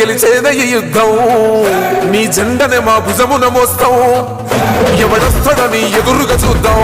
గెలిచేద ఈ యుద్ధం. నీ జెండనే మా భుజమున మోస్తాం. ఎవడొస్తాడని ఎదురుగా చూద్దాం.